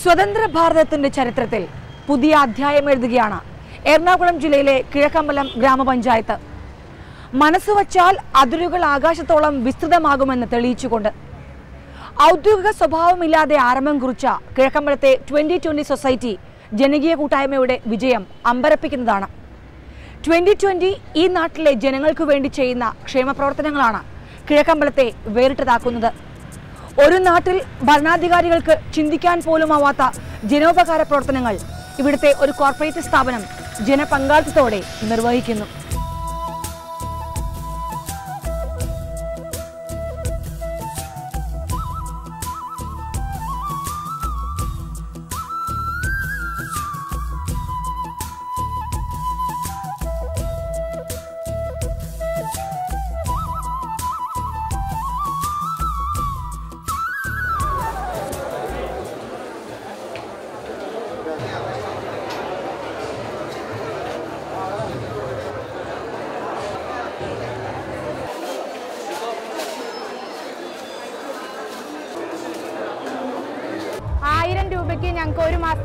സ്വതന്ത്ര ഭാരതത്തിന്റെ ചരിത്രത്തിൽ പുതിയ അധ്യായം എഴുതുകയാണ്. എറണാകുളം ജില്ലയിലെ കിഴക്കമ്പലം ഗ്രാമപഞ്ചായത്ത്. മനസ്സ് വച്ചാൽ അതിരുകൾ ആകാശത്തോളം വിസ്തൃതമാകുമെന്ന് തെളിയിച്ചുകൊണ്ട്. ഔദ്യോഗിക സ്വഭാവമില്ലാതെ ആരംഭം കുറിച്ച കിഴക്കമ്പലത്തെ ട്വന്റി ട്വന്റി സൊസൈറ്റി ജനകീയ കൂട്ടായ്മയുടെ വിജയം അമ്പരപ്പിക്കുന്നതാണ്. ട്വന്റി ട്വന്റി ഈ നാട്ടിലെ ജനങ്ങൾക്ക് വേണ്ടി ചെയ്യുന്ന ക്ഷേമപ്രവർത്തനങ്ങളാണ് കിഴക്കമ്പലത്തെ വേറിട്ടതാക്കുന്നത്. ഒരു നാട്ടിൽ ഭരണാധികാരികൾക്ക് ചിന്തിക്കാൻ പോലുമാവാത്ത ജനോപകാര പ്രവർത്തനങ്ങൾ ഇവിടുത്തെ ഒരു കോർപ്പറേറ്റ് സ്ഥാപനം ജനപങ്കാളിത്തത്തോടെ നിർവഹിക്കുന്നു.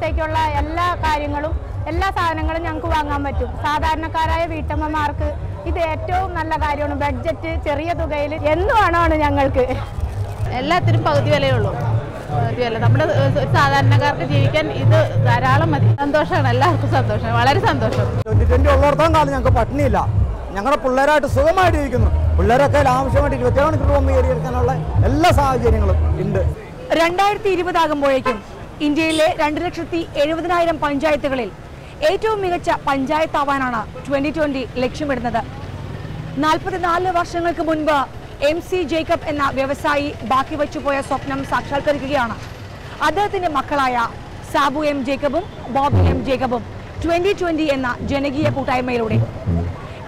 ഞങ്ങൾക്ക് എല്ലാ കാര്യങ്ങളും എല്ലാ സാധനങ്ങളും ഞങ്ങൾക്ക് വാങ്ങാൻ പറ്റും. സാധാരണക്കാരായ വീട്ടമ്മമാർക്ക് ഇത് ഏറ്റവും നല്ല കാര്യമാണ്. ബഡ്ജറ്റ് ചെറിയ തുകയിൽ എന്ത് വേണമാണ് ഞങ്ങൾക്ക്? എല്ലാത്തിനും പകുതി വിലയേ ഉള്ളൂ പകുതി വില. നമ്മുടെ സാധാരണക്കാർക്ക് ജീവിക്കാൻ ഇത് ധാരാളം മതി. സന്തോഷമാണ്. എല്ലാവർക്കും സന്തോഷം. വളരെ സന്തോഷം. ട്വന്റി ട്വന്റി ഉള്ളിടത്തോളം കാലം ഞങ്ങൾക്ക് പട്ടിണിയില്ല. ഞങ്ങളുടെ പിള്ളേരായിട്ട് സുഖമായിട്ട് ഇരിക്കുന്നു പിള്ളേരൊക്കെ ആവശ്യമായിട്ട് ഇരുപത്തിയേഴ് മണിക്കൂർ മുമ്പ് കയറിയെടുക്കാനുള്ള എല്ലാ സാഹചര്യങ്ങളും ഉണ്ട്. രണ്ടായിരത്തി ഇരുപതാകുമ്പോഴേക്കും ഇന്ത്യയിലെ രണ്ട് ലക്ഷത്തി എഴുപതിനായിരം പഞ്ചായത്തുകളിൽ ഏറ്റവും മികച്ച പഞ്ചായത്താവാനാണ് ട്വന്റി ട്വന്റി ലക്ഷ്യമിടുന്നത്. നാൽപ്പത്തിനാല് വർഷങ്ങൾക്ക് മുൻപ് എം സി ജേക്കബ് എന്ന വ്യവസായി ബാക്കി വച്ചുപോയ സ്വപ്നം സാക്ഷാത്കരിക്കുകയാണ്. അദ്ദേഹത്തിന്റെ മക്കളായ സാബു എം ജേക്കബും ബോബി എം ജേക്കബും ട്വന്റി ട്വന്റി എന്ന ജനകീയ കൂട്ടായ്മയിലൂടെ.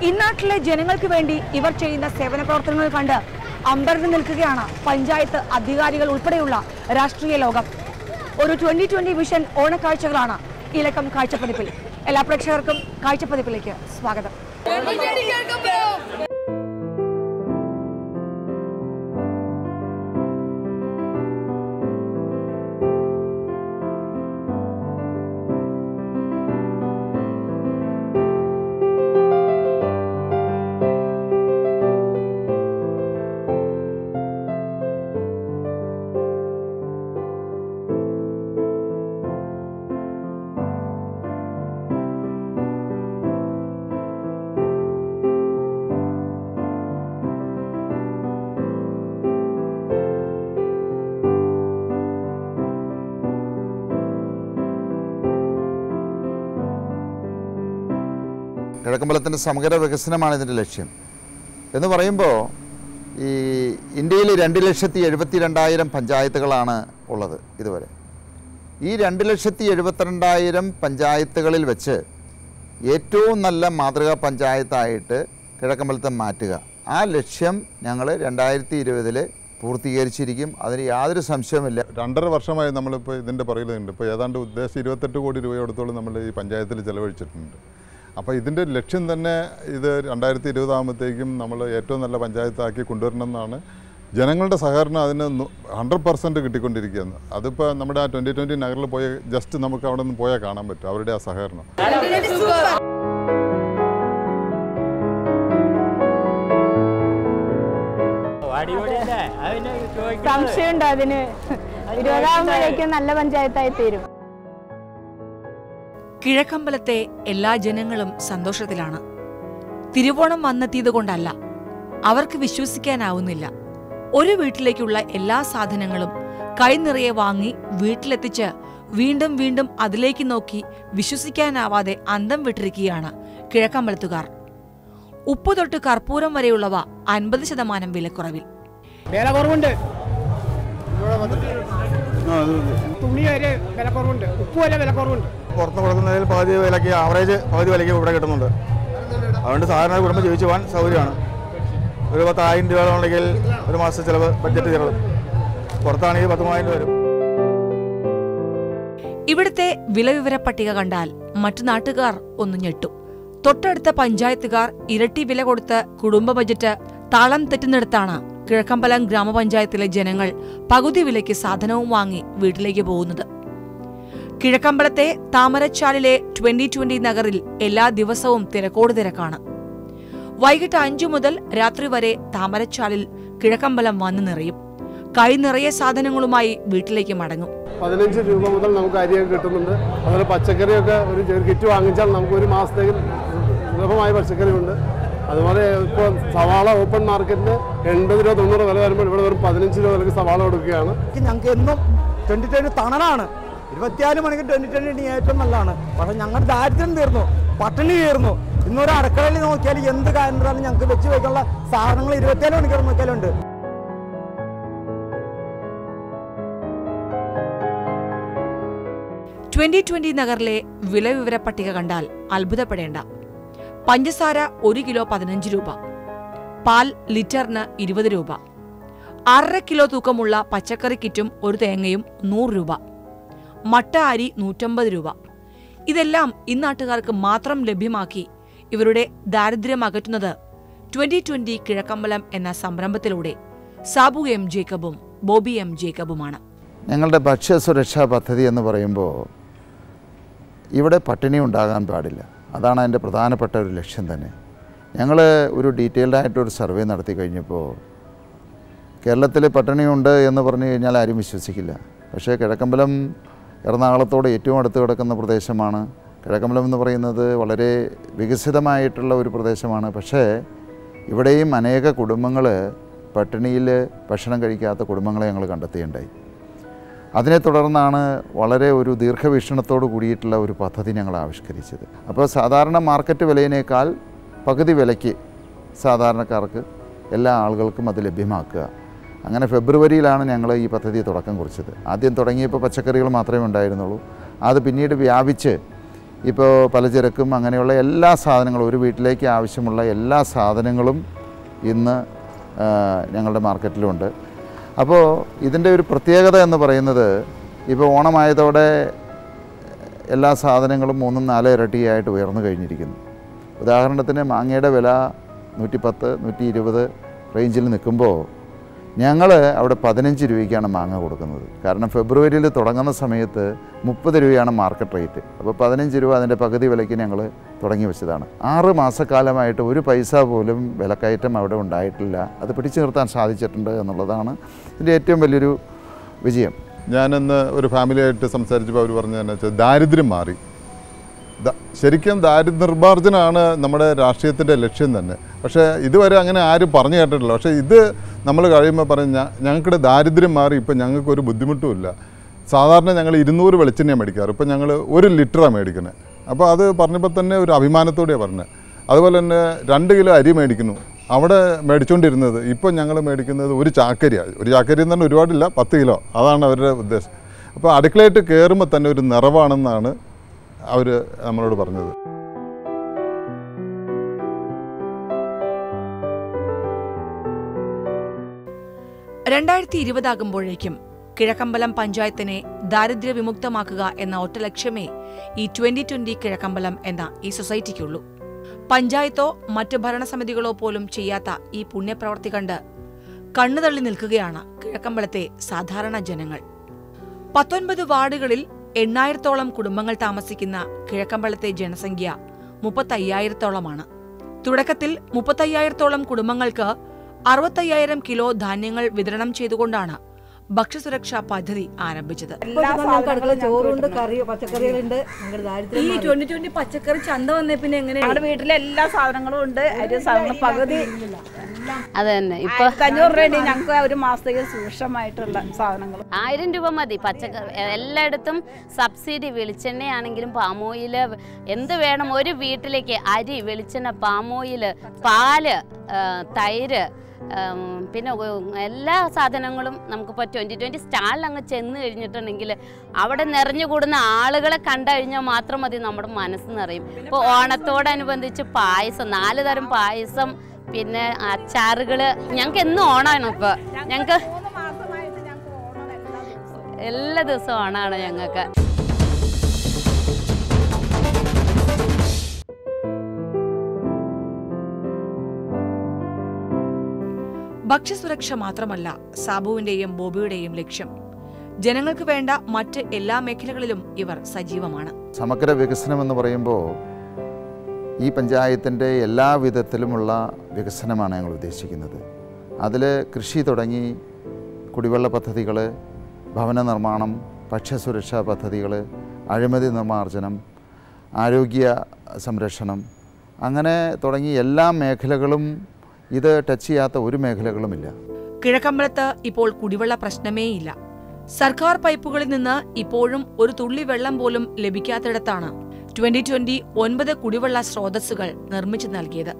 ഇന്നാട്ടിലെ ജനങ്ങൾക്ക് വേണ്ടി ഇവർ ചെയ്യുന്ന സേവന പ്രവർത്തനങ്ങൾ കണ്ട് അമ്പരന്ന് നിൽക്കുകയാണ് പഞ്ചായത്ത് അധികാരികൾ ഉൾപ്പെടെയുള്ള രാഷ്ട്രീയ ലോകം. ഒരു ട്വന്റി ട്വന്റി വിഷൻ ഓണക്കാഴ്ചകളാണ് ഇലക്കം കാഴ്ചപ്പതിപ്പിൽ. എല്ലാ പ്രേക്ഷകർക്കും കാഴ്ചപ്പതിപ്പിലേക്ക് സ്വാഗതം. കിഴക്കമ്പലത്തിന്റെ സമഗ്ര വികസനമാണ് ഇതിന്റെ ലക്ഷ്യം. എന്ന് പറയുമ്പോൾ ഈ ഇന്ത്യയിൽ രണ്ട് ലക്ഷത്തി എഴുപത്തി രണ്ടായിരം പഞ്ചായത്തുകളാണ് ഉള്ളത് ഇതുവരെ. ഈ രണ്ട് ലക്ഷത്തി എഴുപത്തിരണ്ടായിരം പഞ്ചായത്തുകളിൽ വെച്ച് ഏറ്റവും നല്ല മാതൃകാ പഞ്ചായത്തായിട്ട് കിഴക്കമ്പലത്തെ മാറ്റുക. ആ ലക്ഷ്യം ഞങ്ങൾ രണ്ടായിരത്തി ഇരുപതിൽ പൂർത്തീകരിച്ചിരിക്കും. അതിന് യാതൊരു സംശയവുമില്ല. രണ്ടര വർഷമായി നമ്മളിപ്പോൾ ഇതിന്റെ പുറകിലുണ്ട്. ഇപ്പോൾ ഏതാണ്ട് ഉദ്ദേശം ഇരുപത്തെട്ട് കോടി രൂപയോടത്തോളം നമ്മൾ ഈ പഞ്ചായത്തിൽ ചെലവഴിച്ചിട്ടുണ്ട്. അപ്പോൾ ഇതിന്റെ ലക്ഷ്യം തന്നെ ഇത് രണ്ടായിരത്തി ഇരുപതാകുമ്പോഴത്തേക്കും നമ്മൾ ഏറ്റവും നല്ല പഞ്ചായത്താക്കി കൊണ്ടുവരണം എന്നാണ് ജനങ്ങളുടെ സഹകരണം അതിന് ഹൺഡ്രഡ് പെർസെന്റ് കിട്ടിക്കൊണ്ടിരിക്കുകയാണ്. അതിപ്പോൾ നമ്മുടെ ആ ട്വന്റി ട്വന്റി നഗറിൽ പോയ ജസ്റ്റ് നമുക്ക് അവിടെ നിന്ന് പോയാൽ കാണാൻ പറ്റും അവരുടെ ആ സഹകരണം. സംശയമുണ്ട് അതിന്. ഇരുപതാകുമ്പോഴേക്കും നല്ല പഞ്ചായത്തായി തീരും. കിഴക്കമ്പലത്തെ എല്ലാ ജനങ്ങളും സന്തോഷത്തിലാണ്. തിരുവോണം വന്നെത്തിയത് കൊണ്ടല്ല അവർക്ക് വിശ്വസിക്കാനാവുന്നില്ല. ഒരു വീട്ടിലേക്കുള്ള എല്ലാ സാധനങ്ങളും കൈനിറയെ വാങ്ങി വീട്ടിലെത്തിച്ച് വീണ്ടും വീണ്ടും അതിലേക്ക് നോക്കി വിശ്വസിക്കാനാവാതെ അന്തം വിട്ടിരിക്കുകയാണ് കിഴക്കമ്പലത്തുകാർ. ഉപ്പ് തൊട്ട് കർപ്പൂരം വരെയുള്ളവ അൻപത് ശതമാനം വിലക്കുറവിൽ. വിലക്കുറവുണ്ട് തുണി വരെ വിലക്കുറവുണ്ട് ഉപ്പ് വരെ വില കുറവുണ്ട്. പുറത്ത് കൊടുക്കുന്നതിൽ പകുതി വിലയ്ക്ക് ആവറേജ് പകുതി വിലയ്ക്ക് ഇവിടെ കിട്ടുന്നുണ്ട്. അതുകൊണ്ട് സാധാരണ കുടുംബം ജീവിച്ചു പോകാൻ സൗകര്യമാണ്. ഒരു പത്തായിരം രൂപ ഒരു മാസത്തെ ചിലവ് ബഡ്ജറ്റ് ചെയ്യണം പുറത്താണെങ്കിൽ പത്ത് മൂവായിരം രൂപ വരും. ഇവിടുത്തെ വിലവിവര പട്ടിക കണ്ടാൽ മറ്റു നാട്ടുകാർ ഒന്ന് ഞെട്ടും. തൊട്ടടുത്ത പഞ്ചായത്തുകാർ ഇരട്ടി വില കൊടുത്ത് കുടുംബ ബജറ്റ് താളം തെറ്റുന്നിടത്താണ് കിഴക്കമ്പലം ഗ്രാമപഞ്ചായത്തിലെ ജനങ്ങൾ പകുതി വിലയ്ക്ക് സാധനവും വാങ്ങി വീട്ടിലേക്ക് പോകുന്നത്. കിഴക്കമ്പലത്തെ താമരച്ചാലിലെ ട്വന്റി ട്വന്റി നഗറിൽ എല്ലാ ദിവസവും തിരക്കോട് തിരക്കാണ്. വൈകിട്ട് അഞ്ചു മുതൽ രാത്രി വരെ താമരച്ചാലിൽ കിഴക്കമ്പലം വന്നു നിറയും. കൈ നിറയെ സാധനങ്ങളുമായി വീട്ടിലേക്ക് മടങ്ങും. പതിനഞ്ച് രൂപ മുതൽ നമുക്ക് അരിയൊക്കെ കിട്ടുന്നുണ്ട്. അതുപോലെ പച്ചക്കറിയൊക്കെ ഒരു കിറ്റ് വാങ്ങിച്ചാൽ നമുക്ക് ഒരു മാസത്തേക്ക് സുലഭമായ പച്ചക്കറി ഉണ്ട് അതുപോലെ ഇപ്പോൾ സവാള ഓപ്പൺ മാർക്കറ്റിൽ എൺപത് രൂപ തൊണ്ണൂറ് വില വരുമ്പോൾ ഇവിടെ വെറും പതിനഞ്ച് രൂപ വിലക്ക് സവാള കൊടുക്കുകയാണ്. ഞങ്ങൾക്ക് എന്നും ട്വന്റി ട്വന്റി തണലാണ്. ഇരുപത്തിനാല് മണിക്ക് ട്വന്റി ട്വന്റി ഏറ്റവും നല്ലതാണ്. പക്ഷെ ഞങ്ങളുടെ ദാരിദ്ര്യം തീർന്നു. പട്ടിണി തീർന്നു. ഇന്നൊരു അടുക്കളയിൽ നോക്കിയാൽ എന്ത് കാര്യം ഞങ്ങൾക്ക് വെച്ച് വയ്ക്കാനുള്ള സാധനങ്ങൾ ഇരുപത്തിനാല് മണിക്കൂർ നോക്കിയാലുണ്ട്. ട്വന്റി ട്വന്റി നഗറിലെ വില വിവര പട്ടിക കണ്ടാൽ അത്ഭുതപ്പെടേണ്ട. പഞ്ചസാര ഒരു കിലോ പതിനഞ്ച് രൂപ. പാൽ ലിറ്ററിന് ഇരുപത് രൂപ. അര കിലോ തൂക്കമുള്ള പച്ചക്കറി കിറ്റും ഒരു തേങ്ങയും നൂറ് രൂപ. മട്ട അരി നൂറ്റമ്പത് രൂപ. ഇതെല്ലാം ഇന്നാട്ടുകാർക്ക് മാത്രം ലഭ്യമാക്കി ഇവരുടെ ദാരിദ്ര്യം അകറ്റുന്നത് ട്വന്റി ട്വന്റി കിഴക്കമ്പലം എന്ന സംരംഭത്തിലൂടെ സാബു എം ജേക്കബും ബോബി എം ജേക്കബുമാണ്. ഞങ്ങളുടെ ഭക്ഷ്യ സുരക്ഷാ പദ്ധതി എന്ന് പറയുമ്പോൾ ഇവിടെ പട്ടിണി ഉണ്ടാകാൻ പാടില്ല. അതാണ് അതിന്റെ പ്രധാനപ്പെട്ട ഒരു ലക്ഷ്യം തന്നെ. ഞങ്ങൾ ഒരു ഡീറ്റെയിൽഡ് ആയിട്ടൊരു സർവേ നടത്തി കഴിഞ്ഞപ്പോൾ കേരളത്തിൽ പട്ടിണിയുണ്ട് എന്ന് പറഞ്ഞു കഴിഞ്ഞാൽ ആരും വിശ്വസിക്കില്ല. പക്ഷേ കിഴക്കമ്പലം എറണാകുളത്തോട് ഏറ്റവും അടുത്ത് കിടക്കുന്ന പ്രദേശമാണ്. കിഴക്കമ്പലം എന്ന് പറയുന്നത് വളരെ വികസിതമായിട്ടുള്ള ഒരു പ്രദേശമാണ്. പക്ഷേ ഇവിടെയും അനേക കുടുംബങ്ങൾ പട്ടിണിയിൽ ഭക്ഷണം കഴിക്കാത്ത കുടുംബങ്ങളെ ഞങ്ങൾ കണ്ടെത്തിയുണ്ടായി അതിനെ തുടർന്നാണ് വളരെ ഒരു ദീർഘവീക്ഷണത്തോട് കൂടിയിട്ടുള്ള ഒരു പദ്ധതി ഞങ്ങൾ ആവിഷ്കരിച്ചത്. അപ്പോൾ സാധാരണ മാർക്കറ്റ് വിലയിനേക്കാൾ പകുതി വിലയ്ക്ക് സാധാരണക്കാർക്ക് എല്ലാ ആളുകൾക്കും അത് ലഭ്യമാക്കുക. അങ്ങനെ ഫെബ്രുവരിയിലാണ് ഞങ്ങൾ ഈ പദ്ധതി തുടക്കം കുറിച്ചത്. ആദ്യം തുടങ്ങിയപ്പോൾ പച്ചക്കറികൾ മാത്രമേ ഉണ്ടായിരുന്നുള്ളൂ. അത് പിന്നീട് വ്യാപിച്ച് ഇപ്പോൾ പലചരക്കും അങ്ങനെയുള്ള എല്ലാ സാധനങ്ങളും ഒരു വീട്ടിലേക്ക് ആവശ്യമുള്ള എല്ലാ സാധനങ്ങളും ഇന്ന് ഞങ്ങളുടെ മാർക്കറ്റിലുണ്ട്. അപ്പോൾ ഇതിന്റെ ഒരു പ്രത്യേകത എന്ന് പറയുന്നത് ഇപ്പോൾ ഓണമായതോടെ എല്ലാ സാധനങ്ങളും മൂന്നും നാല് ഇരട്ടിയായിട്ട് ഉയർന്നു കഴിഞ്ഞിരിക്കുന്നു. ഉദാഹരണത്തിന് മാങ്ങയുടെ വില നൂറ്റിപ്പത്ത് നൂറ്റി ഇരുപത് റേഞ്ചിൽ നിൽക്കുമ്പോൾ ഞങ്ങൾ അവിടെ പതിനഞ്ച് രൂപയ്ക്കാണ് മാങ്ങ കൊടുക്കുന്നത്. കാരണം ഫെബ്രുവരിയിൽ തുടങ്ങുന്ന സമയത്ത് മുപ്പത് രൂപയാണ് മാർക്കറ്റ് റേറ്റ്. അപ്പോൾ പതിനഞ്ച് രൂപ അതിന്റെ പകുതി വിലയ്ക്ക് ഞങ്ങൾ തുടങ്ങി വെച്ചതാണ്. ആറ് മാസക്കാലമായിട്ട് ഒരു പൈസ പോലും വിലക്കയറ്റം അവിടെ ഉണ്ടായിട്ടില്ല. അത് പിടിച്ചു നിർത്താൻ സാധിച്ചിട്ടുണ്ട് എന്നുള്ളതാണ് ഇതിന്റെ ഏറ്റവും വലിയൊരു വിജയം. ഞാനിന്ന് ഒരു ഫാമിലിയായിട്ട് സംസാരിച്ചപ്പോൾ അവർ പറഞ്ഞതെന്ന് വെച്ചാൽ ദാരിദ്ര്യം മാറി. ശരിക്കും ദാരിദ്ര്യ നിർമ്മാർജനമാണ് നമ്മുടെ രാഷ്ട്രീയത്തിന്റെ ലക്ഷ്യം തന്നെ. പക്ഷേ ഇതുവരെ അങ്ങനെ ആരും പറഞ്ഞു കേട്ടിട്ടില്ല. പക്ഷേ ഇത് നമ്മൾ കഴിയുമ്പോൾ പറഞ്ഞ് "ഞ- ഞങ്ങൾക്കിടെ ദാരിദ്ര്യം മാറി ഇപ്പം ഞങ്ങൾക്കൊരു ബുദ്ധിമുട്ടുമില്ല സാധാരണ ഞങ്ങൾ ഇരുന്നൂറ് വെളിച്ചെണ്ണയാണ് മേടിക്കാറ്. ഇപ്പം ഞങ്ങൾ ഒരു ലിറ്ററാണ് മേടിക്കുന്നത് അപ്പോൾ അത് പറഞ്ഞപ്പോൾ തന്നെ ഒരു അഭിമാനത്തോടെയാണ് പറഞ്ഞത് അതുപോലെ തന്നെ രണ്ട് കിലോ അരി മേടിക്കുന്നു. അവിടെ മേടിച്ചുകൊണ്ടിരുന്നത് ഇപ്പം ഞങ്ങൾ മേടിക്കുന്നത് ഒരു ചാക്കരിയാണ് ഒരു ചാക്കരി എന്ന് പറഞ്ഞാൽ ഒരുപാടില്ല പത്ത് കിലോ. അതാണ് അവരുടെ ഉദ്ദേശം. അപ്പോൾ അടുക്കളയിട്ട് കയറുമ്പോൾ തന്നെ ഒരു നിറവാണെന്നാണ് അവർ നമ്മളോട് പറഞ്ഞത്. രണ്ടായിരത്തി ഇരുപതാകുമ്പോഴേക്കും കിഴക്കമ്പലം പഞ്ചായത്തിനെ ദാരിദ്ര്യ വിമുക്തമാക്കുക എന്ന ഒറ്റ ലക്ഷ്യമേ ഈ ട്വന്റി ട്വന്റി കിഴക്കമ്പലം എന്ന ഈ സൊസൈറ്റിക്കുള്ളൂ. പഞ്ചായത്തോ മറ്റ് ഭരണസമിതികളോ പോലും ചെയ്യാത്ത ഈ പുണ്യപ്രവർത്തി കണ്ട് കണ്ണുതള്ളി നിൽക്കുകയാണ് കിഴക്കമ്പലത്തെ സാധാരണ ജനങ്ങൾ. പത്തൊൻപത് വാർഡുകളിൽ എണ്ണായിരത്തോളം കുടുംബങ്ങൾ താമസിക്കുന്ന കിഴക്കമ്പളത്തെ ജനസംഖ്യ മുപ്പത്തയ്യായിരത്തോളമാണ്. തുടക്കത്തിൽ മുപ്പത്തയ്യായിരത്തോളം കുടുംബങ്ങൾക്ക് അറുപത്തയ്യായിരം കിലോ ധാന്യങ്ങൾ വിതരണം ചെയ്തുകൊണ്ടാണ് ഭക്ഷ്യസുരക്ഷാ പദ്ധതി ആരംഭിച്ചത്. ചോറുണ്ട് കറി പച്ചക്കറികളുണ്ട്. ഈ ട്വന്റി ട്വന്റി പച്ചക്കറി ചന്ത വന്നേ പിന്നെ എങ്ങനെയാണ് ഞങ്ങളുടെ വീട്ടിലെ എല്ലാ സാധനങ്ങളും ഉണ്ട്. അരി സാധനം പകുതി അത് തന്നെ. ഇപ്പൊ അഞ്ഞൂറ് രൂപ ഞങ്ങൾക്ക് ഒരു മാസത്തേക്ക് സൂക്ഷ്മമായിട്ടുള്ള സാധനങ്ങൾ ആയിരം രൂപ മതി. പച്ചക്കറി എല്ലായിടത്തും സബ്സിഡി വെളിച്ചെണ്ണയാണെങ്കിലും പാമോയിൽ എന്ത് വേണം? ഒരു വീട്ടിലേക്ക് അരി വെളിച്ചെണ്ണ പാമോയിൽ പാൽ തൈര് പിന്നെ എല്ലാ സാധനങ്ങളും നമുക്കിപ്പോൾ ട്വന്റി ട്വന്റി സ്റ്റാളിൽ അങ്ങ് ചെന്ന് കഴിഞ്ഞിട്ടുണ്ടെങ്കിൽ അവിടെ നിറഞ്ഞു കൂടുന്ന ആളുകളെ കണ്ടു കഴിഞ്ഞാൽ മാത്രം മതി നമ്മുടെ മനസ്സ് നിറയും. ഇപ്പോൾ ഓണത്തോടനുബന്ധിച്ച് പായസം നാല് തരം പായസം പിന്നെ അച്ചാറുകൾ ഞങ്ങൾക്ക് എന്നും ഓണമാണ് ഇപ്പോൾ ഞങ്ങൾക്ക് എല്ലാ ദിവസവും. ഓണമാണ് ഞങ്ങൾക്ക്. ഭക്ഷ്യസുരക്ഷ മാത്രമല്ല സാബുവിന്റെയും ബോബിയുടെയും ലക്ഷ്യം. ജനങ്ങൾക്ക് വേണ്ട മറ്റ് എല്ലാ മേഖലകളിലും ഇവർ സജീവമാണ്. സമഗ്ര വികസനം എന്ന് പറയുമ്പോൾ ഈ പഞ്ചായത്തിന്റെ എല്ലാ വിധത്തിലുമുള്ള വികസനമാണ് ഞങ്ങൾ ഉദ്ദേശിക്കുന്നത്. അതിൽ കൃഷി തുടങ്ങി കുടിവെള്ള പദ്ധതികൾ ഭവന നിർമ്മാണം ഭക്ഷ്യസുരക്ഷാ പദ്ധതികൾ അഴിമതി നിർമ്മാർജനം ആരോഗ്യ സംരക്ഷണം അങ്ങനെ തുടങ്ങി എല്ലാ മേഖലകളും ഇത് ടച്ച് ചെയ്യാത്ത ഒരു മേഖലകളുമില്ല. കിഴക്കമ്പലത്ത് ഇപ്പോൾ കുടിവെള്ള പ്രശ്നമേയില്ല. സർക്കാർ പൈപ്പുകളിൽ നിന്ന് ഇപ്പോഴും ഒരു തുള്ളി വെള്ളം പോലും ലഭിക്കാത്തിടത്താണ് ട്വന്റി ട്വന്റി ഒൻപത് കുടിവെള്ള സ്രോതസ്സുകൾ നിർമ്മിച്ചു നൽകിയത്.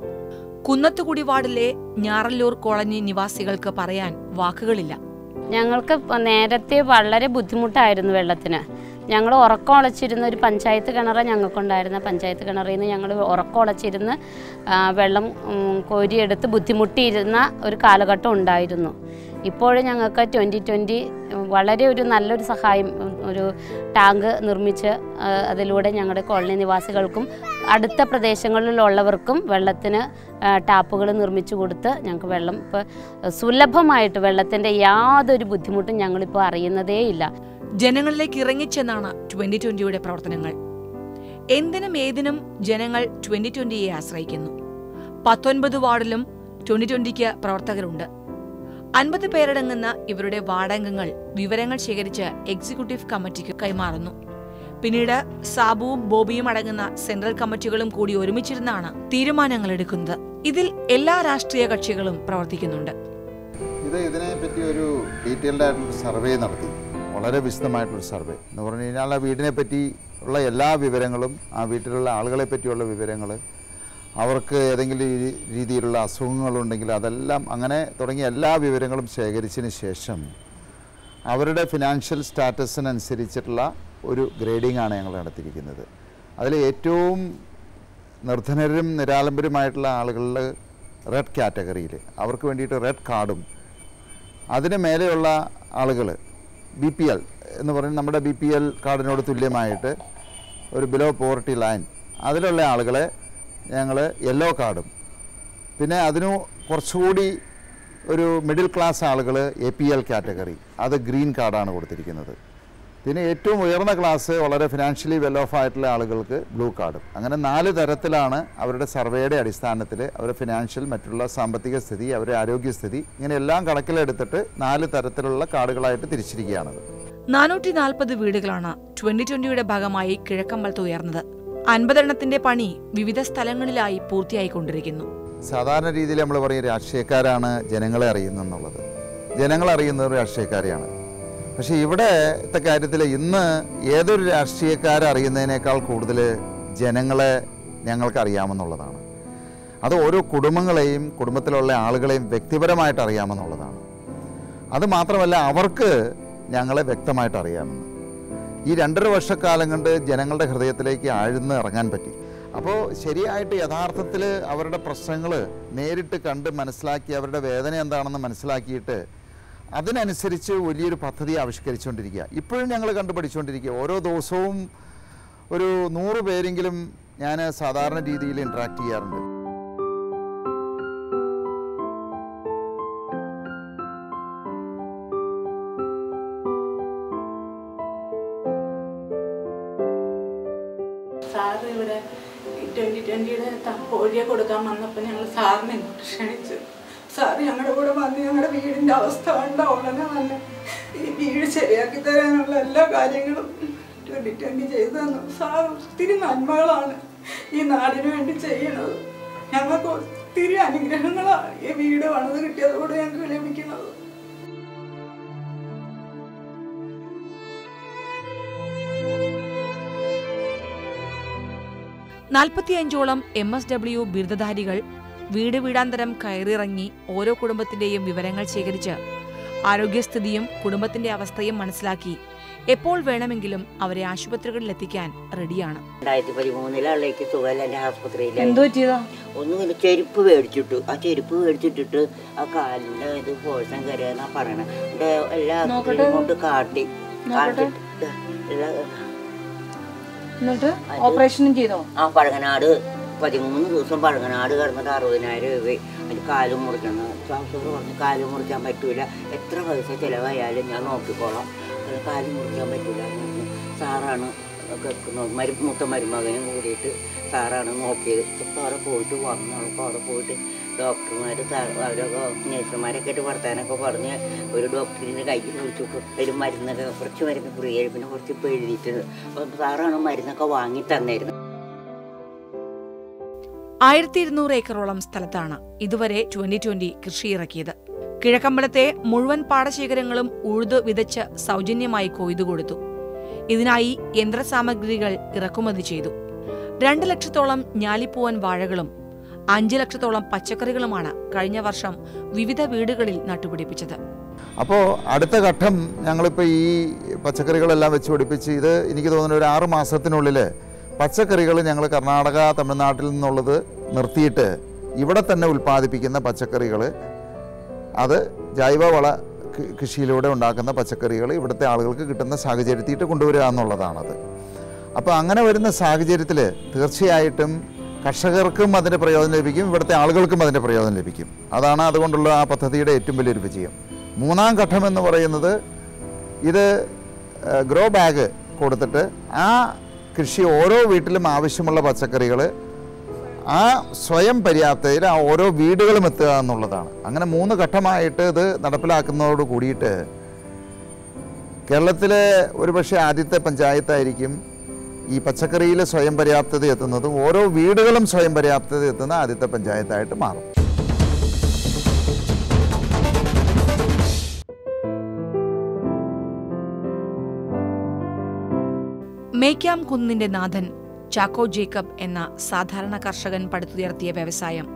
കുന്നത്തുകുടി വാർഡിലെ ഞാറല്ലൂർ കോളനി നിവാസികൾക്ക് പറയാൻ വാക്കുകളില്ല. ഞങ്ങൾക്ക് നേരത്തെ വളരെ ബുദ്ധിമുട്ടായിരുന്നു വെള്ളത്തിന്. ഞങ്ങൾ ഉറക്കം ഉളച്ചിരുന്ന ഒരു പഞ്ചായത്ത് കിണറ് ഞങ്ങൾക്കുണ്ടായിരുന്ന പഞ്ചായത്ത് കിണറിൽ നിന്ന് ഞങ്ങൾ ഉറക്കം ഒളച്ചിരുന്ന് വെള്ളം കോരിയെടുത്ത് ബുദ്ധിമുട്ടിയിരുന്ന ഒരു കാലഘട്ടം ഉണ്ടായിരുന്നു. ഇപ്പോഴും ഞങ്ങൾക്ക് ട്വന്റി ട്വന്റി വളരെ ഒരു നല്ലൊരു സഹായം ഒരു ടാങ്ക് നിർമ്മിച്ച് അതിലൂടെ ഞങ്ങളുടെ കോളനി നിവാസികൾക്കും അടുത്ത പ്രദേശങ്ങളിലുള്ളവർക്കും വെള്ളത്തിന് ടാപ്പുകൾ നിർമ്മിച്ചു കൊടുത്ത് ഞങ്ങൾക്ക് വെള്ളം ഇപ്പോൾ സുലഭമായിട്ട് വെള്ളത്തിന്റെ യാതൊരു ബുദ്ധിമുട്ടും ഞങ്ങളിപ്പോൾ അറിയുന്നതേയില്ല. ജനങ്ങളിലേക്ക് ഇറങ്ങിച്ചെന്നാണ് ട്വന്റി ട്വന്റിയുടെ പ്രവർത്തനങ്ങൾ. എന്തിനും ഏതിനും ജനങ്ങൾ ട്വന്റി ട്വന്റിയെ ആശ്രയിക്കുന്നു. പത്തൊൻപത് വാർഡിലും ട്വന്റി ട്വന്റിക്ക് പ്രവർത്തകരുണ്ട്. അൻപത് പേരടങ്ങുന്ന ഇവരുടെ വാർഡംഗങ്ങൾ വിവരങ്ങൾ ശേഖരിച്ച് എക്സിക്യൂട്ടീവ് കമ്മിറ്റിക്ക് കൈമാറുന്നു. പിന്നീട് സാബുവും ബോബിയും അടങ്ങുന്ന സെൻട്രൽ കമ്മിറ്റികളും കൂടി ഒരുമിച്ചിരുന്നാണ് തീരുമാനങ്ങൾ എടുക്കുന്നത് ഇതിൽ എല്ലാ രാഷ്ട്രീയ കക്ഷികളും പ്രവർത്തിക്കുന്നുണ്ട്. ഇത് ഇതിനെപ്പറ്റി ഒരു ഡീറ്റെയിൽഡ് ആയിട്ടുള്ള സർവേ നടത്തി. വളരെ വിശദമായിട്ടുള്ള സർവേ. എന്ന് പറഞ്ഞു കഴിഞ്ഞാൽ ആ വീടിനെ പറ്റി ഉള്ള എല്ലാ വിവരങ്ങളും ആ വീട്ടിലുള്ള ആളുകളെ പറ്റിയുള്ള വിവരങ്ങൾ അവർക്ക് ഏതെങ്കിലും രീതിയിലുള്ള അസുഖങ്ങളുണ്ടെങ്കിൽ അതെല്ലാം അങ്ങനെ തുടങ്ങിയ എല്ലാ വിവരങ്ങളും ശേഖരിച്ചതിന് ശേഷം അവരുടെ ഫിനാൻഷ്യൽ സ്റ്റാറ്റസിനനുസരിച്ചിട്ടുള്ള ഒരു ഗ്രേഡിംഗ് ആണ് ഞങ്ങൾ നടത്തിയിരിക്കുന്നത്. അതിൽ ഏറ്റവും നിർധനരും നിരാലംബരുമായിട്ടുള്ള ആളുകളിൽ റെഡ് കാറ്റഗറിയിൽ അവർക്ക് വേണ്ടിയിട്ട് റെഡ് കാർഡും അതിന് മേലെയുള്ള ആളുകൾ ബി പി എൽ എന്ന് പറയുന്നത് നമ്മുടെ ബി പി എൽ കാർഡിനോട് തുല്യമായിട്ട് ഒരു ബിലോ പോവർട്ടി ലൈൻ അതിലുള്ള ആളുകളെ ഞങ്ങൾ യെല്ലോ കാർഡും പിന്നെ അതിനു കുറച്ചുകൂടി ഒരു മിഡിൽ ക്ലാസ് ആളുകൾ എ പി എൽ കാറ്റഗറി അത് ഗ്രീൻ കാർഡാണ് കൊടുത്തിരിക്കുന്നത്. പിന്നെ ഏറ്റവും ഉയർന്ന ക്ലാസ് വളരെ ഫിനാൻഷ്യലി വെൽ ഓഫ് ആയിട്ടുള്ള ആളുകൾക്ക് ബ്ലൂ കാർഡും അങ്ങനെ നാല് തരത്തിലാണ് അവരുടെ സർവേയുടെ അടിസ്ഥാനത്തിൽ അവരുടെ ഫിനാൻഷ്യൽ മറ്റുള്ള സാമ്പത്തിക സ്ഥിതി അവരുടെ ആരോഗ്യസ്ഥിതി ഇങ്ങനെ എല്ലാം കണക്കിലെടുത്തിട്ട് നാല് തരത്തിലുള്ള കാർഡുകളായിട്ട് തിരിച്ചിരിക്കുകയാണത് നാനൂറ്റി നാൽപ്പത് വീടുകളാണ് ട്വന്റി ട്വന്റിയുടെ ഭാഗമായി കിഴക്കമ്പലത്ത് ഉയർന്നത്. അൻപതെണ്ണത്തിന്റെ പണി വിവിധ സ്ഥലങ്ങളിലായി പൂർത്തിയായിക്കൊണ്ടിരിക്കുന്നു. സാധാരണ രീതിയിൽ നമ്മൾ പറയും രാഷ്ട്രീയക്കാരാണ് ജനങ്ങളെ അറിയുന്നെന്നുള്ളത് ജനങ്ങൾ അറിയുന്നത് രാഷ്ട്രീയക്കാരെയാണ്. പക്ഷേ ഇവിടെത്തെ കാര്യത്തിൽ ഇന്ന് ഏതൊരു രാഷ്ട്രീയക്കാരെ അറിയുന്നതിനേക്കാൾ കൂടുതൽ ജനങ്ങളെ ഞങ്ങൾക്ക് അറിയാമെന്നുള്ളതാണ്. അത് ഓരോ കുടുംബങ്ങളെയും കുടുംബത്തിലുള്ള ആളുകളെയും വ്യക്തിപരമായിട്ട് അറിയാമെന്നുള്ളതാണ്. അത് മാത്രമല്ല അവർക്ക് ഞങ്ങളെ വ്യക്തമായിട്ട് അറിയാമെന്ന്. ഈ രണ്ടര വർഷക്കാലം കൊണ്ട് ജനങ്ങളുടെ ഹൃദയത്തിലേക്ക് ആഴ്ന്ന് ഇറങ്ങാൻ പറ്റി. അപ്പോൾ ശരിയായിട്ട് യഥാർത്ഥത്തിൽ അവരുടെ പ്രശ്നങ്ങൾ നേരിട്ട് കണ്ട് മനസ്സിലാക്കി അവരുടെ വേദന എന്താണെന്ന് മനസ്സിലാക്കിയിട്ട് അതിനനുസരിച്ച് വലിയൊരു പദ്ധതി ആവിഷ്കരിച്ചുകൊണ്ടിരിക്കുക. ഇപ്പോഴും ഞങ്ങൾ കണ്ടുപഠിച്ചുകൊണ്ടിരിക്കുക. ഓരോ ദിവസവും ഒരു നൂറ് പേരെങ്കിലും ഞാൻ സാധാരണ രീതിയിൽ ഇൻട്രാക്ട് ചെയ്യാറുണ്ട്. സാറ് ഇവിടെ ട്വന്റി ട്വന്റിയുടെ കൊടുക്കാൻ വന്നപ്പോൾ ഞങ്ങൾ സാറിനെ ക്ഷണിച്ചു. സാർ ഞങ്ങളുടെ കൂടെ വന്ന് ഞങ്ങളുടെ വീടിന്റെ അവസ്ഥ കണ്ട ഉടനെ തന്നെ ഈ വീട് ശരിയാക്കി തരാനുള്ള എല്ലാ കാര്യങ്ങളും ട്വന്റി ട്വന്റി ചെയ്തു തന്നു. സാർ ഒത്തിരി നന്മകളാണ് ഈ നാടിന് വേണ്ടി ചെയ്യണത്. ഞങ്ങൾക്ക് ഒത്തിരി അനുഗ്രഹങ്ങളാണ് ഈ വീട് പണിത് കിട്ടിയതോടെ ഞങ്ങൾക്ക് ലഭിക്കുന്നത്. നാൽപ്പത്തിയഞ്ചോളം എം എസ് ഡബ്ല്യു ബിരുദധാരികൾ വീട് വീടാന്തരം കയറിയിറങ്ങി ഓരോ കുടുംബത്തിന്റെയും വിവരങ്ങൾ ശേഖരിച്ച് ആരോഗ്യസ്ഥിതിയും കുടുംബത്തിന്റെ അവസ്ഥയും മനസ്സിലാക്കി. എപ്പോൾ വേണമെങ്കിലും അവരെ ആശുപത്രികളിൽ എത്തിക്കാൻ റെഡിയാണ്. രണ്ടായിരത്തി പതിമൂന്നിലാളേക്ക് സുഖമില്ല എന്റെ ആസ്പത്രിയിൽ? ഒന്നുമില്ല ചെരുപ്പ് മേടിച്ചിട്ടു. ആ ചെരുപ്പ് മേടിച്ചിട്ടിട്ട് ആ കാലിന്റെ ഇത് പോഷം കയറിയെന്നാ പറയണത് എന്റെ എല്ലാ കൊണ്ട് കാട്ടി. എന്നിട്ട് ഓപ്പറേഷനും ചെയ്തോ? ആ പഴങ്ങനാട് പതിമൂന്ന് ദിവസം പഴങ്ങനാട് കിടന്നിട്ട് അറുപതിനായിരം രൂപ അതിന് കാൽ മുറിക്കണം ശ്വാസം പറഞ്ഞ് കാൽ മുറിക്കാൻ പറ്റൂല. എത്ര പൈസ ചിലവായാലും ഞാൻ നോക്കിക്കോളാം. കാൽ മുറിക്കാൻ പറ്റൂല സാറാണ് മരു മൂത്ത മരുമകനും കൂടിയിട്ട് സാറാണ് നോക്കിയത്. ഇപ്പോൾ അവിടെ പോയിട്ട് വന്നു. അപ്പോൾ അവിടെ പോയിട്ട് ഡോക്ടർമാർ അവരൊക്കെ നേഴ്സുമാരൊക്കെ ആയിട്ട് വർത്താനൊക്കെ പറഞ്ഞ് ഒരു ഡോക്ടറിന്റെ കയ്യിൽ കുറിച്ച് ഒരു മരുന്നൊക്കെ കുറച്ച് മരുന്ന് ഫ്രീ ആയി പിന്നെ കുറച്ച് ഇപ്പോൾ എഴുതിയിട്ടുണ്ട്. അപ്പോൾ സാറാണ് മരുന്നൊക്കെ വാങ്ങി തന്നായിരുന്നു ആയിരത്തി ഇരുന്നൂറ് ഏക്കറോളം സ്ഥലത്താണ് ഇതുവരെ ട്വന്റി ട്വന്റി കൃഷി ഇറക്കിയത് കിഴക്കമ്പലത്തെ മുഴുവൻ പാടശേഖരങ്ങളും ഉഴുതു വിതച്ച് സൗജന്യമായി കൊയ്തു കൊടുത്തു. ഇതിനായി യന്ത്രസാമഗ്രികൾ ഇറക്കുമതി ചെയ്തു. രണ്ട് ലക്ഷത്തോളം ഞാലിപ്പൂവൻ വാഴകളും അഞ്ച് ലക്ഷത്തോളം പച്ചക്കറികളുമാണ് കഴിഞ്ഞ വർഷം വിവിധ വീടുകളിൽ നട്ടുപിടിപ്പിച്ചത്. അപ്പോൾ അടുത്ത ഘട്ടം ഞങ്ങളിപ്പോൾ ഈ പച്ചക്കറികളെല്ലാം വെച്ച് പിടിപ്പിച്ച് ഇത് എനിക്ക് തോന്നുന്നു ഒരു ആറ് മാസത്തിനുള്ളിൽ പച്ചക്കറികൾ ഞങ്ങൾ കർണാടക തമിഴ്നാട്ടിൽ നിന്നുള്ളത് നിർത്തിയിട്ട് ഇവിടെ തന്നെ ഉൽപ്പാദിപ്പിക്കുന്ന പച്ചക്കറികൾ അത് ജൈവവള കൃഷിയിലൂടെ ഉണ്ടാക്കുന്ന പച്ചക്കറികൾ ഇവിടുത്തെ ആളുകൾക്ക് കിട്ടുന്ന സാഹചര്യത്തിയിട്ട് കൊണ്ടുവരിക എന്നുള്ളതാണത്. അപ്പോൾ അങ്ങനെ വരുന്ന സാഹചര്യത്തിൽ തീർച്ചയായിട്ടും കർഷകർക്കും അതിന്റെ പ്രയോജനം ലഭിക്കും ഇവിടുത്തെ ആളുകൾക്കും അതിന്റെ പ്രയോജനം ലഭിക്കും. അതാണ് അതുകൊണ്ടുള്ള ആ പദ്ധതിയുടെ ഏറ്റവും വലിയൊരു വിജയം. മൂന്നാം ഘട്ടം എന്ന് പറയുന്നത് ഇത് ഗ്രോ ബാഗ് കൊടുത്തിട്ട് ആ കൃഷി ഓരോ വീട്ടിലും ആവശ്യമുള്ള പച്ചക്കറികൾ ആ സ്വയം പര്യാപ്തതയിൽ ആ ഓരോ വീടുകളും എത്തുക എന്നുള്ളതാണ്. അങ്ങനെ മൂന്ന് ഘട്ടമായിട്ട് ഇത് നടപ്പിലാക്കുന്നതോട് കൂടിയിട്ട് കേരളത്തിലെ ഒരുപക്ഷെ ആദ്യത്തെ പഞ്ചായത്തായിരിക്കും ഈ പച്ചക്കറിയിൽ സ്വയം പര്യാപ്തത എത്തുന്നതും ഓരോ വീടുകളും സ്വയം പര്യാപ്തത എത്തുന്ന ആദ്യത്തെ പഞ്ചായത്തായിട്ട് മാറും. മേക്കാം കുന്നിന്റെ നാഥൻ ചാക്കോ ജേക്കബ് എന്ന സാധാരണ കർഷകൻ പടുത്തുയർത്തിയ വ്യവസായം.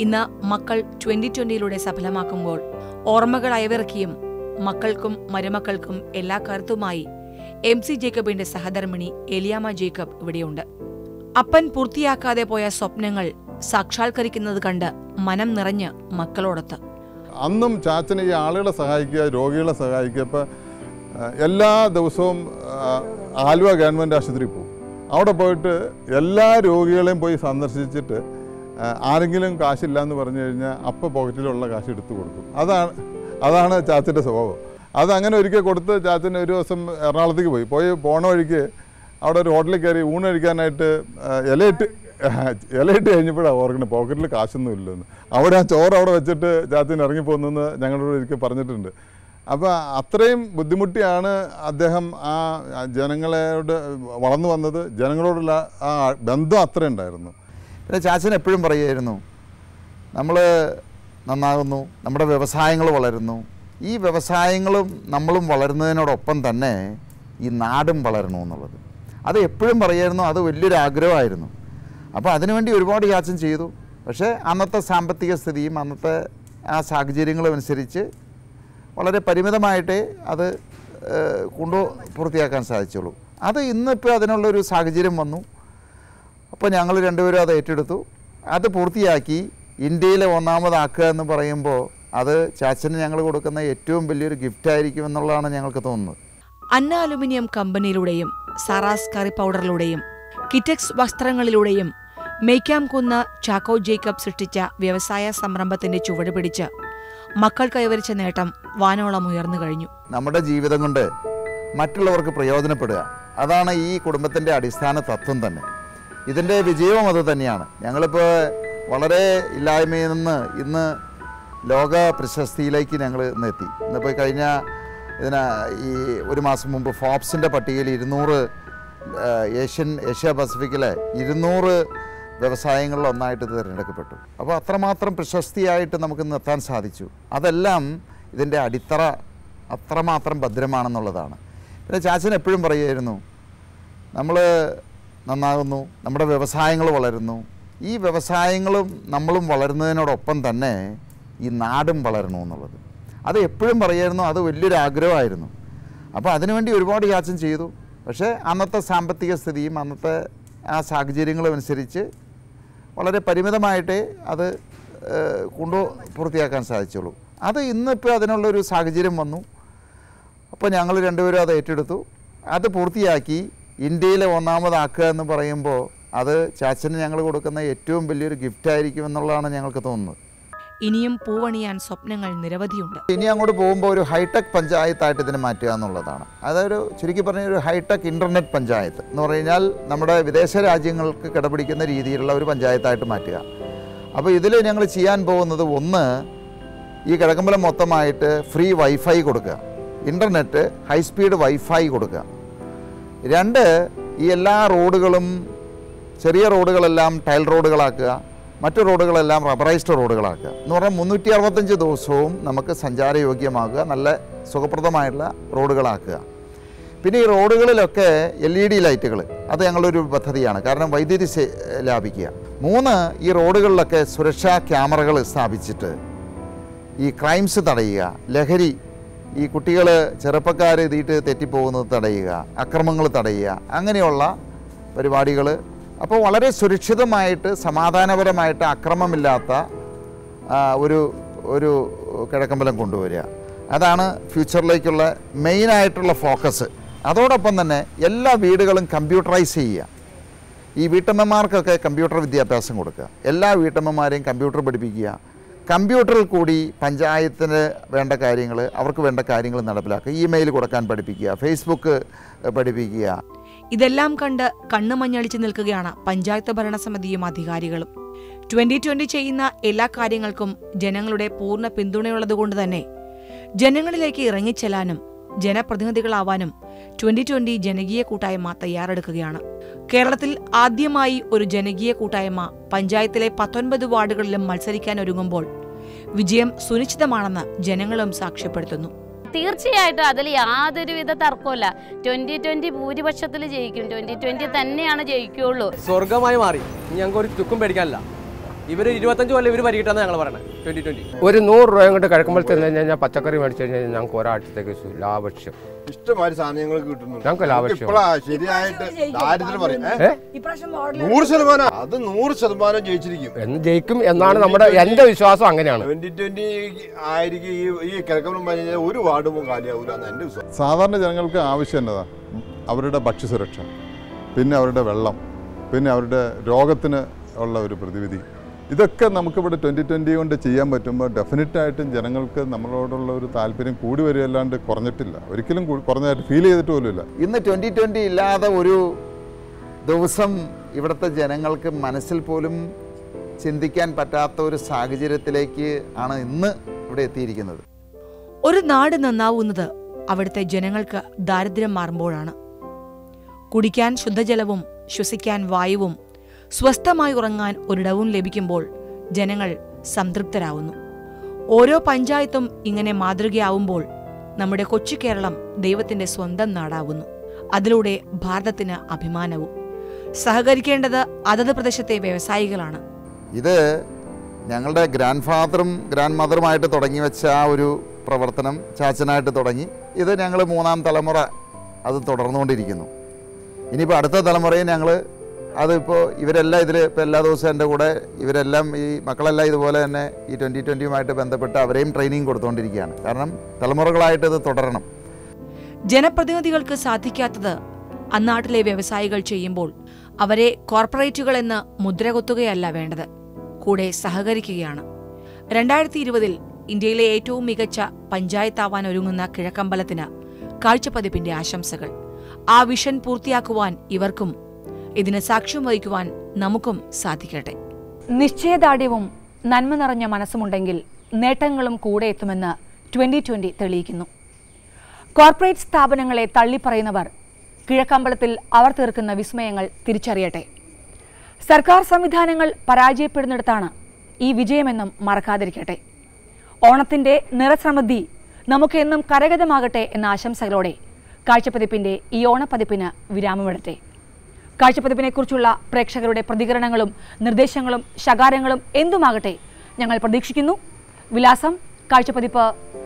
ഇന്ന് മക്കൾ ട്വന്റി ട്വന്റിയിലൂടെ സഫലമാക്കുമ്പോൾ ഓർമ്മകൾ അയവിറക്കിയും മക്കൾക്കും മരുമക്കൾക്കും എല്ലാ കരുത്തുമായി എം സി ജേക്കബിന്റെ സഹധർമ്മിണി എലിയാമ ജേക്കബ് ഇവിടെയുണ്ട്. അപ്പൻ പൂർത്തിയാക്കാതെ പോയ സ്വപ്നങ്ങൾ സാക്ഷാത്കരിക്കുന്നത് കണ്ട് മനം നിറഞ്ഞ് മക്കളോടൊത്ത്. അന്നും ചാച്ചനെ ഈ ആളുകളെ സഹായിക്കുക രോഗികളെ സഹായിക്കുക. ഇപ്പം എല്ലാ ദിവസവും ആലുവ ഗവൺമെന്റ് ആശുപത്രിയിൽ പോകും അവിടെ പോയിട്ട് എല്ലാ രോഗികളെയും പോയി സന്ദർശിച്ചിട്ട് ആരെങ്കിലും കാശില്ല എന്ന് പറഞ്ഞു കഴിഞ്ഞാൽ അപ്പം പോക്കറ്റിലുള്ള കാശ് എടുത്തു കൊടുക്കും. അതാണ് അതാണ് ചാച്ചന്റെ സ്വഭാവം. അതങ്ങനെ ഒരിക്കൽ കൊടുത്ത് ചാച്ചൻ ഒരു ദിവസം എറണാകുളത്തേക്ക് പോയി. പോയി പോണ വഴിക്ക് അവിടെ ഒരു ഹോട്ടലിൽ കയറി ഊണഴിക്കാനായിട്ട് ഇലയിട്ട് ഇലയിട്ട് കഴിഞ്ഞപ്പോഴാണ് ഓർക്കുന്നത് പോക്കറ്റിൽ കാശൊന്നും ഇല്ലെന്ന്. അവിടെ ആ ചോറ് അവിടെ വെച്ചിട്ട് ചാച്ചൻ ഇറങ്ങിപ്പോന്നെന്ന് ഞങ്ങളോട് ഒരിക്കൽ പറഞ്ഞിട്ടുണ്ട്. അപ്പോൾ അത്രയും ബുദ്ധിമുട്ടിയാണ് അദ്ദേഹം ആ ജനങ്ങളോട് വളർന്നു വന്നത്. ജനങ്ങളോടുള്ള ആ ബന്ധം അത്ര ഉണ്ടായിരുന്നു. പിന്നെ ചാച്ചൻ എപ്പോഴും പറയുമായിരുന്നു നമ്മൾ നന്നാകുന്നു നമ്മുടെ വ്യവസായങ്ങൾ വളരുന്നു. ഈ വ്യവസായങ്ങളും നമ്മളും വളരുന്നതിനോടൊപ്പം തന്നെ ഈ നാടും വളരണു എന്നുള്ളത്. അത് എപ്പോഴും പറയായിരുന്നു അത് വലിയൊരു ആഗ്രഹമായിരുന്നു. അപ്പോൾ അതിനുവേണ്ടി ഒരുപാട് ചാച്ചൻ ചെയ്തു. പക്ഷേ അന്നത്തെ സാമ്പത്തിക സ്ഥിതിയും അന്നത്തെ ആ സാഹചര്യങ്ങളും അനുസരിച്ച് വളരെ പരിമിതമായിട്ടേ അത് കൊണ്ടു പൂർത്തിയാക്കാൻ സാധിച്ചുള്ളൂ. അത് ഇന്നിപ്പോൾ അതിനുള്ളൊരു സാഹചര്യം വന്നു. അപ്പോൾ ഞങ്ങൾ രണ്ടുപേരും അത് ഏറ്റെടുത്തു. അത് പൂർത്തിയാക്കി ഇന്ത്യയിലെ ഒന്നാമതാക്കുക എന്ന് പറയുമ്പോൾ അത് ചാച്ചന് ഞങ്ങൾ കൊടുക്കുന്ന ഏറ്റവും വലിയൊരു ഗിഫ്റ്റ് ആയിരിക്കും എന്നുള്ളതാണ് ഞങ്ങൾക്ക് തോന്നുന്നത്. അന്ന അലുമിനിയം കമ്പനിയിലൂടെയും സാറാസ് കറി പൗഡറിലൂടെയും കിറ്റക്സ് വസ്ത്രങ്ങളിലൂടെയും മേക്കാം കുന്ന് ചാക്കോ ജേക്കബ് സൃഷ്ടിച്ച വ്യവസായ സംരംഭത്തിന്റെ ചുവട് പിടിച്ച് മക്കൾ കൈവരിച്ച നേട്ടം വാനോളം ഉയർന്നു കഴിഞ്ഞു. നമ്മുടെ ജീവിതം കൊണ്ട് മറ്റുള്ളവർക്ക് പ്രയോജനപ്പെടുക. അതാണ് ഈ കുടുംബത്തിന്റെ അടിസ്ഥാന തത്വം തന്നെ. ഇതിന്റെ വിജയവും അത് തന്നെയാണ്. ഞങ്ങളിപ്പോൾ വളരെ ഇല്ലായ്മയിൽ നിന്ന് ഇന്ന് ലോക പ്രശസ്തിയിലേക്ക് ഞങ്ങൾ ഇന്ന് എത്തി. ഇന്നിപ്പോൾ കഴിഞ്ഞ ഇതിന് ഈ ഒരു മാസം മുമ്പ് ഫോപ്സിന്റെ പട്ടികയിൽ ഇരുന്നൂറ് ഏഷ്യൻ ഏഷ്യ പസഫിക്കിലെ ഇരുന്നൂറ് വ്യവസായങ്ങളിൽ ഒന്നായിട്ട് ഇത് തിരഞ്ഞെടുക്കപ്പെട്ടു. അപ്പോൾ അത്രമാത്രം പ്രശസ്തിയായിട്ട് നമുക്ക് നിർത്താൻ സാധിച്ചു. അതെല്ലാം ഇതിന്റെ അടിത്തറ അത്രമാത്രം ഭദ്രമാണെന്നുള്ളതാണ്. പിന്നെ ചാച്ചൻ എപ്പോഴും പറയുമായിരുന്നു നമ്മൾ നന്നാകുന്നു നമ്മുടെ വ്യവസായങ്ങൾ വളരുന്നു. ഈ വ്യവസായങ്ങളും നമ്മളും വളരുന്നതിനോടൊപ്പം തന്നെ ഈ നാടും വളരണു എന്നുള്ളത്. അത് എപ്പോഴും പറയായിരുന്നു അത് വലിയൊരു ആഗ്രഹമായിരുന്നു. അപ്പോൾ അതിനുവേണ്ടി ഒരുപാട് ചാച്ചൻ ചെയ്തു. പക്ഷേ അന്നത്തെ സാമ്പത്തിക സ്ഥിതിയും അന്നത്തെ ആ സാഹചര്യങ്ങളും അനുസരിച്ച് വളരെ പരിമിതമായിട്ടേ അത് കൊണ്ടു പൂർത്തിയാക്കാൻ സാധിച്ചുള്ളൂ. അത് ഇന്നിപ്പോൾ അതിനുള്ളൊരു സാഹചര്യം വന്നു. അപ്പോൾ ഞങ്ങൾ രണ്ടുപേരും അത് ഏറ്റെടുത്തു. അത് പൂർത്തിയാക്കി ഇന്ത്യയിലെ ഒന്നാമതാക്കുക എന്ന് പറയുമ്പോൾ അത് ചാച്ചന് ഞങ്ങൾ കൊടുക്കുന്ന ഏറ്റവും വലിയൊരു ഗിഫ്റ്റ് ആയിരിക്കും എന്നുള്ളതാണ് ഞങ്ങൾക്ക് തോന്നുന്നത്. ഇനിയും പൂവണിയാൻ സ്വപ്നങ്ങൾ നിരവധിയുണ്ട്. ഇനി അങ്ങോട്ട് പോകുമ്പോൾ ഒരു ഹൈടെക് പഞ്ചായത്തായിട്ട് ഇതിനെ മാറ്റുക എന്നുള്ളതാണ്. അതൊരു ചുരുക്കി പറഞ്ഞ ഒരു ഹൈടെക് ഇന്റർനെറ്റ് പഞ്ചായത്ത് എന്ന് പറഞ്ഞു നമ്മുടെ വിദേശ രാജ്യങ്ങൾക്ക് കിടപിടിക്കുന്ന രീതിയിലുള്ള ഒരു പഞ്ചായത്തായിട്ട് മാറ്റുക. അപ്പോൾ ഇതിൽ ഞങ്ങൾ ചെയ്യാൻ പോകുന്നത് ഒന്ന് ഈ കിഴക്കമ്പലം മൊത്തമായിട്ട് ഫ്രീ വൈഫൈ കൊടുക്കുക. ഇന്റർനെറ്റ് ഹൈ സ്പീഡ് വൈഫൈ കൊടുക്കുക. രണ്ട് ഈ എല്ലാ റോഡുകളും ചെറിയ റോഡുകളെല്ലാം ടൈൽ റോഡുകളാക്കുക. മറ്റു റോഡുകളെല്ലാം റബ്ബറൈസ്ഡ് റോഡുകളാക്കുക. എന്ന് പറഞ്ഞാൽ മുന്നൂറ്റി അറുപത്തഞ്ച് ദിവസവും നമുക്ക് സഞ്ചാരയോഗ്യമാകുക നല്ല സുഖപ്രദമായിട്ടുള്ള റോഡുകളാക്കുക. പിന്നെ ഈ റോഡുകളിലൊക്കെ എൽ ഇ ഡി ലൈറ്റുകൾ അത് ഞങ്ങളൊരു പദ്ധതിയാണ്. കാരണം വൈദ്യുതി ലാഭിക്കുക. മൂന്ന് ഈ റോഡുകളിലൊക്കെ സുരക്ഷാ ക്യാമറകൾ സ്ഥാപിച്ചിട്ട് ഈ ക്രൈംസ് തടയുക ലഹരി ഈ കുട്ടികൾ ചെറുപ്പക്കാർ ഇതിട്ട് തെറ്റിപ്പോകുന്നത് തടയുക അക്രമങ്ങൾ തടയുക അങ്ങനെയുള്ള പരിപാടികൾ അപ്പോൾ വളരെ സുരക്ഷിതമായിട്ട് സമാധാനപരമായിട്ട് അക്രമമില്ലാത്ത ഒരു ഒരു കിഴക്കമ്പലം കൊണ്ടുവരിക. അതാണ് ഫ്യൂച്ചറിലേക്കുള്ള മെയിനായിട്ടുള്ള ഫോക്കസ്. അതോടൊപ്പം തന്നെ എല്ലാ വീടുകളും കമ്പ്യൂട്ടറൈസ് ചെയ്യുക. ഈ വീട്ടമ്മമാർക്കൊക്കെ കമ്പ്യൂട്ടർ വിദ്യാഭ്യാസം കൊടുക്കുക. എല്ലാ വീട്ടമ്മമാരെയും കമ്പ്യൂട്ടർ പഠിപ്പിക്കുക. കമ്പ്യൂട്ടറിൽ കൂടി പഞ്ചായത്തിന് വേണ്ട കാര്യങ്ങൾ അവർക്ക് വേണ്ട കാര്യങ്ങൾ നടപ്പിലാക്കുക. ഇമെയിൽ കൊടുക്കാൻ പഠിപ്പിക്കുക. ഫേസ്ബുക്ക് പഠിപ്പിക്കുക. ഇതെല്ലാം കണ്ട് കണ്ണു മഞ്ഞളിച്ചു നിൽക്കുകയാണ് പഞ്ചായത്ത് ഭരണസമിതിയും അധികാരികളും. ട്വന്റി ട്വന്റി ചെയ്യുന്ന എല്ലാ കാര്യങ്ങൾക്കും ജനങ്ങളുടെ പൂർണ പിന്തുണയുള്ളതുകൊണ്ട് തന്നെ ജനങ്ങളിലേക്ക് ഇറങ്ങിച്ചെല്ലാനും ജനപ്രതിനിധികളാവാനും ട്വന്റി ട്വന്റി ജനകീയ കൂട്ടായ്മ തയ്യാറെടുക്കുകയാണ്. കേരളത്തിൽ ആദ്യമായി ഒരു ജനകീയ കൂട്ടായ്മ പഞ്ചായത്തിലെ പത്തൊൻപത് വാർഡുകളിലും മത്സരിക്കാൻ ഒരുങ്ങുമ്പോൾ വിജയം സുനിശ്ചിതമാണെന്ന് ജനങ്ങളും സാക്ഷ്യപ്പെടുത്തുന്നു. തീർച്ചയായിട്ടും അതിൽ യാതൊരുവിധ തർക്കമില്ല ട്വന്റി ട്വന്റി ഭൂരിപക്ഷത്തിൽ ജയിക്കും. ട്വന്റി ട്വന്റി തന്നെയാണ് ജയിക്കുള്ളൂ സ്വർഗമായി മാറി. ഞങ്ങൾക്ക് ഒരു ചുക്കും പേടിക്കാനില്ല. ഇവർ ഇരുപത്തഞ്ച് കൊല്ലം ഇവർ ഭരിക്കട്ടെന്ന് ഞങ്ങൾ പറയുന്നത് ട്വന്റി ട്വന്റി ഒരു നൂറ് രൂപ കൊണ്ട് കിഴക്കുമ്പോൾ ചെന്ന് കഴിഞ്ഞാൽ പച്ചക്കറി മേടിച്ചു കഴിഞ്ഞാൽ ഞങ്ങൾക്ക് ഒരാഴ്ചത്തേക്ക് ലാഭക്ഷ്യം. ഇഷ്ടമാതിരി സാധനങ്ങൾ കിട്ടുന്നുണ്ട്. ഞങ്ങൾക്ക് ലാഭക്ഷ്യം. ശരിയായിട്ട് ദാരിദ്ര്യം പറയും. ഏ? ഇപ്രാവശ്യം നൂറ് ശതമാനം. അത് നൂറ് ശതമാനം ജയിച്ചിരിക്കും. എന്ന് ജയിക്കും എന്നാണ് നമ്മുടെ എന്റെ വിശ്വാസം അങ്ങനെയാണ്. ട്വന്റി ട്വന്റി ആയിരിക്കും ഈ ഈ കിഴക്കമ്പലം പറഞ്ഞാൽ ഒരു വാർഡും കാലിയാവൂല എന്ന് എന്റെ വിശ്വാസം. സാധാരണ ജനങ്ങൾക്ക് ആവശ്യം എന്നതാ? അവരുടെ ഭക്ഷ്യസുരക്ഷ പിന്നെ അവരുടെ വെള്ളം പിന്നെ അവരുടെ രോഗത്തിന് ഉള്ള ഒരു പ്രതിവിധി. ഇതൊക്കെ നമുക്കിവിടെ ട്വന്റി ട്വന്റി കൊണ്ട് ചെയ്യാൻ പറ്റുമ്പോൾ ഡെഫിനറ്റായിട്ടും ജനങ്ങൾക്ക് നമ്മളോടുള്ള ഒരു താല്പര്യം കൂടി വരികയല്ലാണ്ട് കുറഞ്ഞിട്ടില്ല. ഒരിക്കലും കുറഞ്ഞതായിട്ട് ഫീൽ ചെയ്തിട്ട് പോലുമില്ല ഇന്ന് ട്വന്റി ട്വന്റി ഇല്ലാതെ ഒരു ദിവസം ഇവിടുത്തെ ജനങ്ങൾക്ക് മനസ്സിൽ പോലും ചിന്തിക്കാൻ പറ്റാത്ത ഒരു സാഹചര്യത്തിലേക്ക് ആണ് ഇന്ന് ഇവിടെ എത്തിയിരിക്കുന്നത്. ഒരു നാട് നന്നാവുന്നത് അവിടുത്തെ ജനങ്ങൾക്ക് ദാരിദ്ര്യം മാറുമ്പോഴാണ്. കുടിക്കാൻ ശുദ്ധജലവും ശ്വസിക്കാൻ വായുവും സ്വസ്ഥമായി ഉറങ്ങാൻ ഒരിടവും ലഭിക്കുമ്പോൾ ജനങ്ങൾ സംതൃപ്തരാകുന്നു ഓരോ പഞ്ചായത്തും ഇങ്ങനെ മാതൃകയാവുമ്പോൾ നമ്മുടെ കൊച്ചു കേരളം ദൈവത്തിന്റെ സ്വന്തം നാടാവുന്നു. അതിലൂടെ ഭാരതത്തിന് അഭിമാനവും. സഹകരിക്കേണ്ടത് അതത് പ്രദേശത്തെ വ്യവസായികളാണ്. ഇത് ഞങ്ങളുടെ ഗ്രാൻഡ് ഫാദറും ഗ്രാൻഡ് മദറുമായിട്ട് തുടങ്ങി വെച്ച ആ ഒരു പ്രവർത്തനം ചാച്ചനായിട്ട് തുടങ്ങി. ഇത് ഞങ്ങൾ മൂന്നാം തലമുറ അത് തുടർന്നുകൊണ്ടിരിക്കുന്നു. ഇനിയിപ്പോൾ അടുത്ത തലമുറയും ഞങ്ങൾ അതിപ്പോൾ ഇവരെല്ലാം ഇതിൽ ഇപ്പോൾ എല്ലാ ദിവസവും എന്റെ കൂടെ ഇവരെല്ലാം ഈ മക്കളെല്ലാം ഇതുപോലെ തന്നെ ഈ ട്വന്റി ട്വന്റിയുമായിട്ട് ബന്ധപ്പെട്ട് അവരെയും ട്രെയിനിങ് കൊടുത്തുകൊണ്ടിരിക്കുകയാണ് കാരണം തലമുറകളായിട്ട് ഇത് തുടരണം. ജനപ്രതിനിധികൾക്ക് സാധിക്കാത്തത് അന്നാട്ടിലെ വ്യവസായികൾ ചെയ്യുമ്പോൾ അവരെ കോർപ്പറേറ്റുകൾ എന്ന് മുദ്രകുത്തുകയല്ല വേണ്ടത്. കൂടെ സഹകരിക്കുകയാണ്. രണ്ടായിരത്തി ഇരുപതിൽ ഇന്ത്യയിലെ ഏറ്റവും മികച്ച പഞ്ചായത്താവാൻ ഒരുങ്ങുന്ന കിഴക്കമ്പലത്തിന് കാഴ്ചപ്പതിപ്പിന്റെ ആശംസകൾ. ആ വിഷൻ പൂർത്തിയാക്കുവാൻ ഇവർക്കും ഇതിന് സാക്ഷ്യം വഹിക്കുവാൻ നമുക്കും സാധിക്കട്ടെ. നിശ്ചയദാർഢ്യവും നന്മ നിറഞ്ഞ മനസ്സുമുണ്ടെങ്കിൽ നേട്ടങ്ങളും കൂടെ എത്തുമെന്ന് ട്വന്റി ട്വന്റി തെളിയിക്കുന്നു. കോർപ്പറേറ്റ് സ്ഥാപനങ്ങളെ തള്ളിപ്പറയുന്നവർ കിഴക്കമ്പലത്തിൽ അവർ തീർക്കുന്ന വിസ്മയങ്ങൾ തിരിച്ചറിയട്ടെ. സർക്കാർ സംവിധാനങ്ങൾ പരാജയപ്പെടുന്നിടത്താണ് ഈ വിജയമെന്നും മറക്കാതിരിക്കട്ടെ. ഓണത്തിന്റെ നിറസമൃദ്ധി നമുക്ക് എന്നും കരഗതമാകട്ടെ എന്ന ആശംസകളോടെ കാഴ്ചപ്പതിപ്പിന്റെ ഈ ഓണപ്പതിപ്പിന് വിരാമമിടട്ടെ. കാഴ്ചപ്പതിപ്പിനെക്കുറിച്ചുള്ള പ്രേക്ഷകരുടെ പ്രതികരണങ്ങളും നിർദ്ദേശങ്ങളും ശകാരങ്ങളും എന്തുമാകട്ടെ ഞങ്ങൾ പ്രതീക്ഷിക്കുന്നു. വിലാസം Kazhchappathippu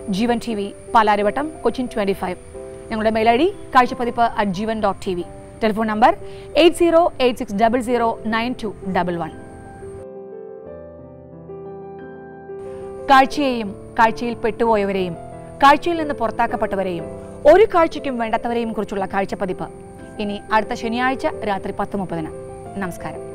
Jeevan T V Palarivattom Cochin twenty five. ഞങ്ങളുടെ mail I D Kazhchappathippu at Jeevan dot T V telephone number eight zero eight six double zero nine two double one കാഴ്ചയെയും കാഴ്ചയിൽ പെട്ടുപോയവരെയും കാഴ്ചയിൽ നിന്ന് പുറത്താക്കപ്പെട്ടവരെയും ഒരു കാഴ്ചയ്ക്കും വേണ്ടാത്തവരെയും കുറിച്ചുള്ള കാഴ്ചപ്പതിപ്പ് ഇനി അടുത്ത ശനിയാഴ്ച രാത്രി പത്ത് മുപ്പതിന്. നമസ്കാരം.